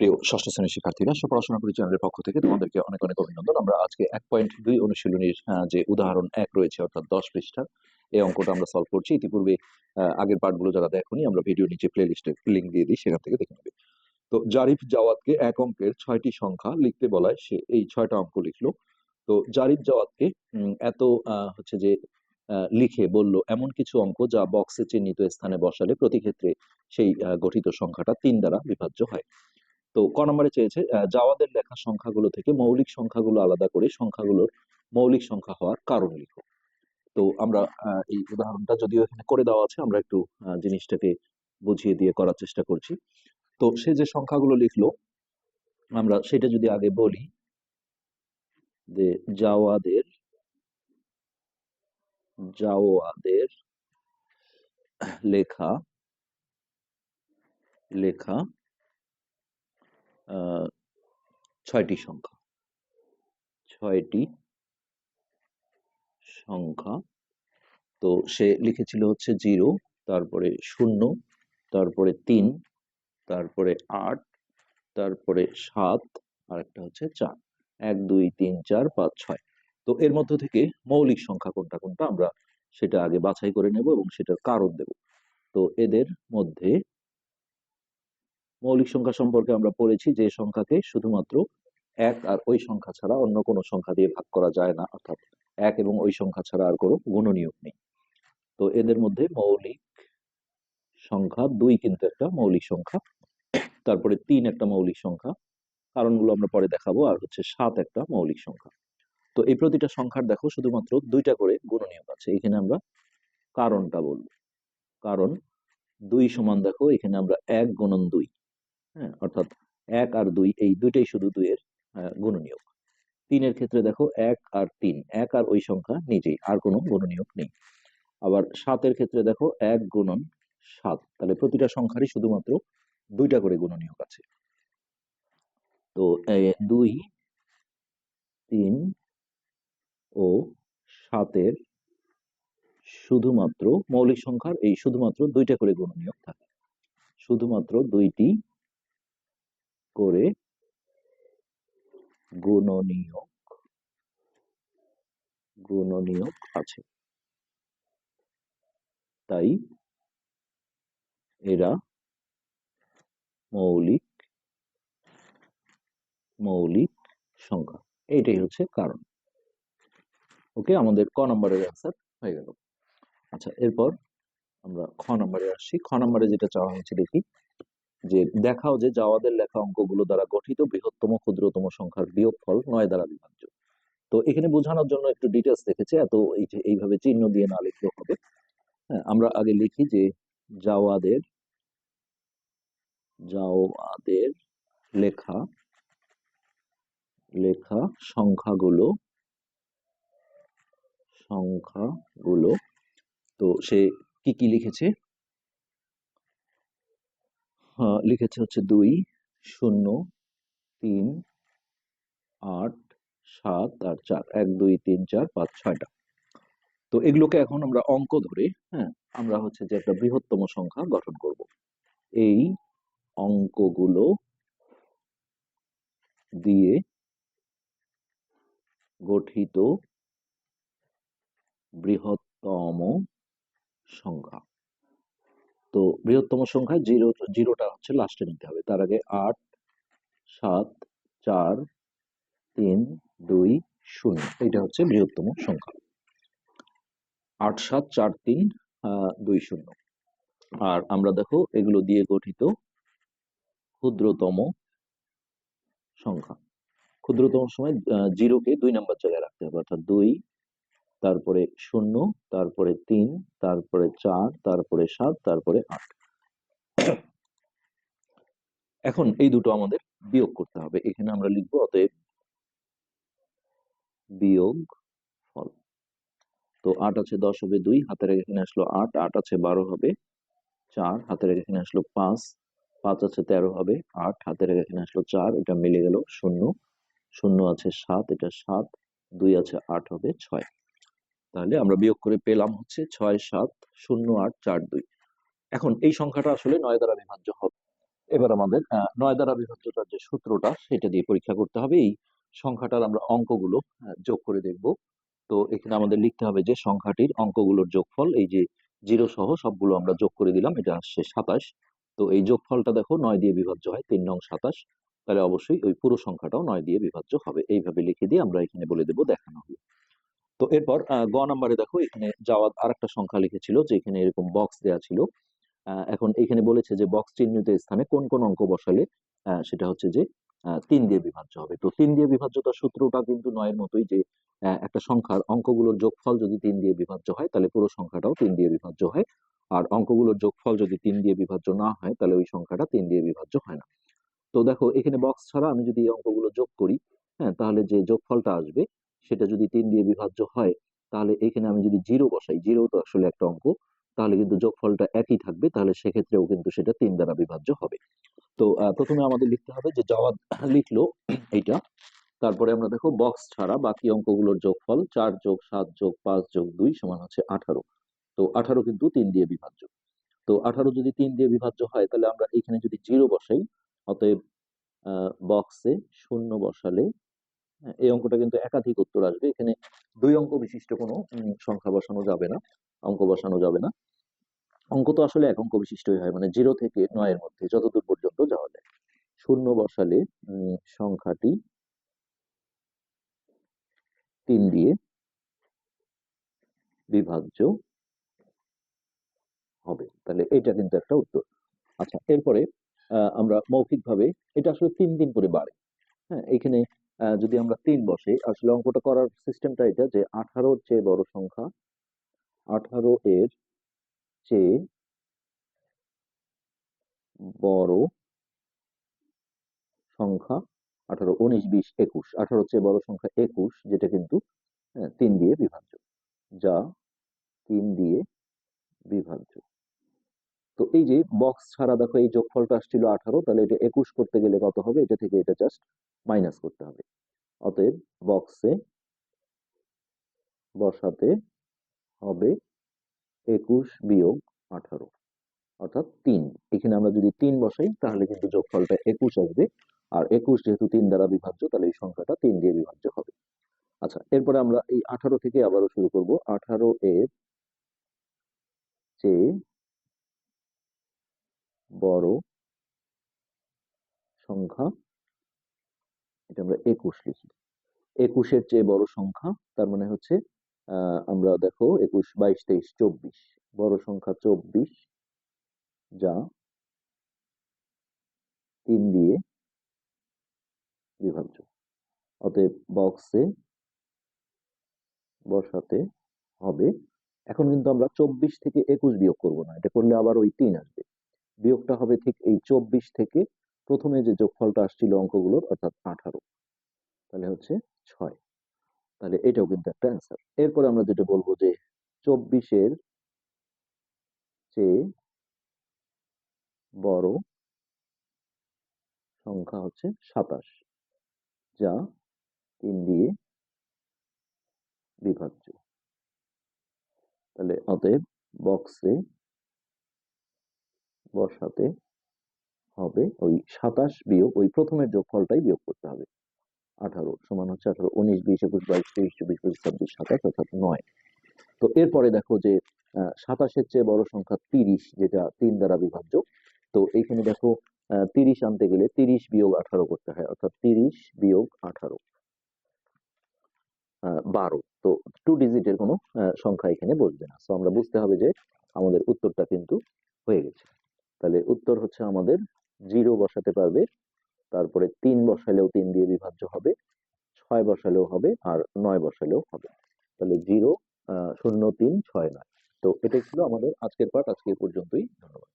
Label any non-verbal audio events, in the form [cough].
প্রিয় ষষ্ঠ শ্রেণির শিক্ষার্থীরা পড়াশোনা করি চ্যানেলের পক্ষ থেকে। তোমাদেরকে অনেক অনেক অভিনন্দন। আমরা আজকে এক পয়েন্ট দুই অনুশীলনীর যে উদাহরণ এক রয়েছে, অর্থাৎ দশ পৃষ্ঠার এই অঙ্কটা আমরা সলভ করছি। ইতিপূর্বে আগের পার্টগুলো যারা দেখোনি, আমরা ভিডিও নিচে প্লে লিস্টে লিঙ্ক দিয়ে দিই, সেখান থেকে দেখে নেবে। তো জারিফ জাওয়াদকে এক অঙ্কের ছয়টি সংখ্যা লিখতে বলায় সে এই ছয়টা অঙ্ক লিখলো। তো জারিফ জাওয়াতকে এত হচ্ছে যে লিখে বলল, এমন কিছু অঙ্ক যা বক্সে চিহ্নিত স্থানে বসালে প্রতি ক্ষেত্রে সেই গঠিত সংখ্যাটা তিন দ্বারা বিভাজ্য হয়। তো ক নম্বরে চেয়েছে জাওয়াদের লেখা সংখ্যাগুলো থেকে মৌলিক সংখ্যাগুলো আলাদা করে সংখ্যাগুলোর মৌলিক সংখ্যা হওয়ার কারণ লিখো। তো আমরা এই উদাহরণটা যদিও এখানে করে দেওয়া আছে, আমরা একটু জিনিসটাকে বুঝিয়ে দিয়ে করার চেষ্টা করছি। তো সে যে সংখ্যাগুলো লিখলো, আমরা সেটা যদি আগে বলি, যে জাওয়াদের জাওয়াদের লেখা লেখা ছয়টি সংখ্যা। ছয়টি সংখ্যা। তো সে লিখেছিল হচ্ছে জিরো, তারপরে শূন্য, তারপরে তিন, তারপরে আট, তারপরে সাত আর একটা হচ্ছে চার। এক, দুই, তিন, চার, পাঁচ, ছয়। তো এর মধ্য থেকে মৌলিক সংখ্যা কোনটা কোনটা আমরা সেটা আগে বাছাই করে নেব এবং সেটার কারণ দেব। তো এদের মধ্যে মৌলিক সংখ্যা সম্পর্কে আমরা পড়েছি যে সংখ্যাকে শুধুমাত্র এক আর ওই সংখ্যা ছাড়া অন্য কোনো সংখ্যা দিয়ে ভাগ করা যায় না, অর্থাৎ এক এবং ওই সংখ্যা ছাড়া আর কোনো গুণনীয়ক নেই। তো এদের মধ্যে মৌলিক সংখ্যা দুই কিন্তু একটা মৌলিক সংখ্যা, তারপরে তিন একটা মৌলিক সংখ্যা, কারণগুলো আমরা পরে দেখাবো, আর হচ্ছে সাত একটা মৌলিক সংখ্যা। তো এই প্রতিটা সংখ্যার দেখো শুধুমাত্র দুইটা করে গুণনীয়ক আছে, এখানে আমরা কারণটা বলব। কারণ দুই সমান দেখো, এখানে আমরা এক গুণন দুই। হ্যাঁ অর্থাৎ এক আর দুই এই দুইটাই শুধু দুইয়ের গুণনীয়ক। তিনের ক্ষেত্রে দেখো এক আর তিন, এক আর ওই সংখ্যা নিজেই, আর কোনো গুণনীয়ক নেই। আবার সাতের ক্ষেত্রে দেখো এক গুণন সাত, তাহলে প্রতিটা সংখ্যারই শুধুমাত্র দুইটা করে গুণনীয়ক আছে। তো দুই, তিন ও সাতের শুধুমাত্র মৌলিক সংখ্যার এই শুধুমাত্র দুইটা করে গুণনীয়ক থাকে। শুধুমাত্র দুইটি করে গুণনীয়ক গুণনীয়ক আছে। তাই এরা মৌলিক মৌলিক সংখ্যা। এইটাই হচ্ছে কারণ। ওকে, আমাদের ক নম্বরের অ্যান্সার হয়ে গেল। আচ্ছা এরপর আমরা খ নম্বরে আসছি। খ নম্বরে যেটা চাওয়া হয়েছে দেখি। যে দেখাও যে জাওয়াদের লেখা অঙ্কগুলো দ্বারা গঠিত বৃহত্তম, ক্ষুদ্রতম সংখ্যার বিয়োগফল নয় দ্বারা বিভাজ্য। তো এখানে বোঝানোর জন্য একটু ডিটেলস দেখেছে, এত এই যে এইভাবে চিহ্ন দিয়ে না লিখলেও হবে। হ্যাঁ আমরা আগে লিখি যে জাওয়াদের জাওয়াদের লেখা লেখা সংখ্যাগুলো সংখ্যাগুলো, তো সে কি কি লিখেছে? লিখেছে হচ্ছে দুই, শূন্য, তিন, আট, সাত, আর চার। এক, দুই, তিন, চার, পাঁচ ছয়টা তো এগুলোকে এখন আমরা অঙ্ক ধরে হ্যাঁ আমরা হচ্ছে যে একটা বৃহত্তম সংখ্যা গঠন করব। এই অঙ্কগুলো দিয়ে গঠিত বৃহত্তম সংখ্যা। তো বৃহত্তম সংখ্যা জিরো, জিরোটা হচ্ছে লাস্টে নিতে হবে। তার আগে আট, সাত, চার, তিন, দুই, শূন্য। এটা হচ্ছে বৃহত্তম সংখ্যা। আট, সাত, চার, তিন দুই, শূন্য। আর আমরা দেখো এগুলো দিয়ে গঠিত ক্ষুদ্রতম সংখ্যা। ক্ষুদ্রতম সময় জিরোকে দুই নাম্বার জায়গায় রাখতে হবে। অর্থাৎ দুই তারপরে শূন্য, তারপরে তিন, তারপরে চার, তারপরে সাত, তারপরে আট। এখন এই দুটো আমাদের বিয়োগ করতে হবে। এখানে আমরা লিখব অতএব বিয়োগ ফল। তো আট আছে দশ হবে দুই, হাতের এখানে আসলো আট আট আছে বারো হবে চার, হাতের এখানে আসলো পাঁচ পাঁচ আছে তেরো হবে আট, হাতের এখানে আসলো চার, এটা মিলে গেল শূন্য শূন্য আছে সাত, এটা সাত, দুই আছে আট হবে ছয়। তাহলে আমরা বিয়োগ করে পেলাম হচ্ছে ছয় সাত শূন্য আট চার দুই। এখন এই সংখ্যাটা আসলে নয় দ্বারা বিভাজ্য হবে। এবার আমাদের নয় দ্বারা বিভাজ্যতার যে সূত্রটা, সেটা দিয়ে পরীক্ষা করতে হবে। এই সংখ্যাটার আমরা অঙ্কগুলো যোগ করে দেখব। তো এখানে আমাদের লিখতে হবে যে সংখ্যাটির অঙ্কগুলোর যোগফল, এই যে জিরো সহ সবগুলো আমরা যোগ করে দিলাম, এটা আসছে সাতাশ। তো এই যোগফলটা দেখো নয় দিয়ে বিভাজ্য হয়, তিন নং সাতাশ। তাহলে অবশ্যই ওই পুরো সংখ্যাটাও নয় দিয়ে বিভাজ্য হবে। এইভাবে লিখে দিয়ে আমরা এখানে বলে দেবো দেখানো হলো। তো এরপর গ নাম্বারে দেখো এখানে যাওয়ার আরেকটা সংখ্যা লিখেছিল যে এখানে এরকম বক্স দেওয়া ছিল। এখন এখানে বলেছে যে বক্স চিহ্নিত স্থানে কোন কোন অঙ্ক বসালে সেটা হচ্ছে যে তিন দিয়ে বিভাজ্য হবে। তো তিন দিয়ে বিভাজ্যতার সূত্রটা কিন্তু নয়ের মতোই যে একটা সংখ্যার অঙ্কগুলোর যোগফল যদি তিন দিয়ে বিভাজ্য হয়, তাহলে পুরো সংখ্যাটাও তিন দিয়ে বিভাজ্য হয়। আর অঙ্কগুলোর যোগফল যদি তিন দিয়ে বিভাজ্য না হয়, তাহলে ওই সংখ্যাটা তিন দিয়ে বিভাজ্য হয় না। তো দেখো, এখানে বক্স ছাড়া আমি যদি এই অঙ্কগুলো যোগ করি হ্যাঁ তাহলে যে যোগফলটা আসবে সেটা যদি তিন দিয়ে বিভাজ্য হয়, তাহলে এখানে আমি যদি জিরো বসাই, জিরো তো আসলে একটা অঙ্ক, তাহলে কিন্তু যোগফলটা একই থাকবে, তাহলে সেক্ষেত্রেও কিন্তু সেটা তিন দ্বারা বিভাজ্য হবে। তো প্রথমে আমাদের লিখতে হবে যে জওয়াদ [clears throat] লিখলো এইটা। তারপরে আমরা দেখো বক্স ছাড়া বাকি অঙ্কগুলোর যোগফল চার যোগ সাত যোগ পাঁচ যোগ দুই সমান হচ্ছে আঠারো। তো, আঠারো কিন্তু তিন দিয়ে বিভাজ্য। তো, আঠারো যদি তিন দিয়ে বিভাজ্য হয়, তাহলে আমরা এখানে যদি জিরো বসাই, অতএব বক্সে শূন্য বসালে এই অঙ্কটা কিন্তু একাধিক উত্তর আসবে। এখানে দুই অঙ্ক বিশিষ্ট কোনো সংখ্যা বসানো যাবে না, অঙ্ক বসানো যাবে না। অঙ্ক তো আসলে এক অঙ্ক বিশিষ্টই হয় মানে জিরো থেকে নয়ের মধ্যে যতদূর পর্যন্ত যাওয়া যায়। শূন্য বসালে সংখ্যাটি তিন দিয়ে বিভাজ্য হবে। তাহলে এটা কিন্তু একটা উত্তর। আচ্ছা এরপরে আমরা মৌখিকভাবে, এটা আসলে তিন দিন করে বাড়ে। হ্যাঁ এখানে যদি আমরা তিন বসে, আসলে অঙ্কটা করার সিস্টেমটা এটা যে আঠারোর চেয়ে বড় সংখ্যা, আঠারো এর চেয়ে বড় সংখ্যা আঠারো, উনিশ, বিশ, একুশ। আঠারো চেয়ে বড় সংখ্যা একুশ, যেটা কিন্তু আহ, তিন দিয়ে বিভাজ্য যা তিন দিয়ে বিভাজ্য তো এই যে বক্স ছাড়া দেখো এই যোগফলটা আসছিল আঠারো, তাহলে এটা একুশ করতে গেলে কত হবে? এটা থেকে এটা জাস্ট মাইনাস করতে হবে। অতএব বক্সে বসাতে হবে একুশ বিয়োগ আঠারো, অর্থাৎ তিন। এখানে আমরা যদি তিন বসাই, তাহলে কিন্তু যোগফলটা একুশ আসবে। আর একুশ যেহেতু তিন দ্বারা বিভাজ্য তাহলে এই সংখ্যাটা তিন দিয়ে বিভাজ্য হবে। আচ্ছা এরপরে আমরা এই আঠারো থেকে আবারও শুরু করব। আঠারো এর চেয়ে বড় সংখ্যা, এটা আমরা একুশ লিখি। একুশের চেয়ে বড় সংখ্যা, তার মানে হচ্ছে আমরা দেখো একুশ, বাইশ, তেইশ, চব্বিশ। বড় সংখ্যা চব্বিশ, যা তিন দিয়ে বিভাজ্য। অতএব বক্সে বসাতে হবে। এখন কিন্তু আমরা চব্বিশ থেকে একুশ বিয়োগ করব না, এটা করলে আবার ওই তিন আসবে। বিয়োগটা হবে ঠিক এই চব্বিশ থেকে প্রথমে যে যোগফলটা আসছিল অঙ্কগুলোর, অর্থাৎ আঠারো। তাহলে হচ্ছে ছয়। তাহলে এটাও কিন্তু একটা অ্যান্সার এরপরে আমরা যেটা বলব যে চব্বিশের চেয়ে বড় সংখ্যা হচ্ছে সাতাশ, যা তিন দিয়ে বিভাজ্য। তাহলে অতএব বক্সে বসাতে হবে, ওই সাতাশ বিয়োগ, ওই প্রথমের যোগফলটাই বিয়োগ করতে হবে। আঠারো সমান হচ্ছে আঠারো, উনিশ, বিশ, একুশ, বাইশ, তেইশ, চব্বিশ, পঁচিশ, ছাব্বিশ, সাতাশ অর্থাৎ নয়। তো এরপরে দেখো যে সাতাশের চেয়ে বড় সংখ্যা তিরিশ, যেটা তিন দ্বারা বিভাজ্য। তো এইখানে দেখো তিরিশ আনতে গেলে তিরিশ বিয়োগ আঠারো করতে হয়, অর্থাৎ তিরিশ বিয়োগ আঠারো বারো। তো টু ডিজিটের কোনো সংখ্যা এখানে বসবে না। তো আমরা বুঝতে হবে যে আমাদের উত্তরটা কিন্তু হয়ে গেছে। তাহলে উত্তর হচ্ছে আমাদের জিরো বসাতে পারবে। তারপরে তিন বসালেও তিন দিয়ে বিভাজ্য হবে, ছয় বসালেও হবে আর নয় বসালেও হবে। তাহলে জিরো শূন্য, তিন, ছয়, নয়। তো এটাই ছিল আমাদের আজকের পাঠ। আজকে পর্যন্তই। ধন্যবাদ।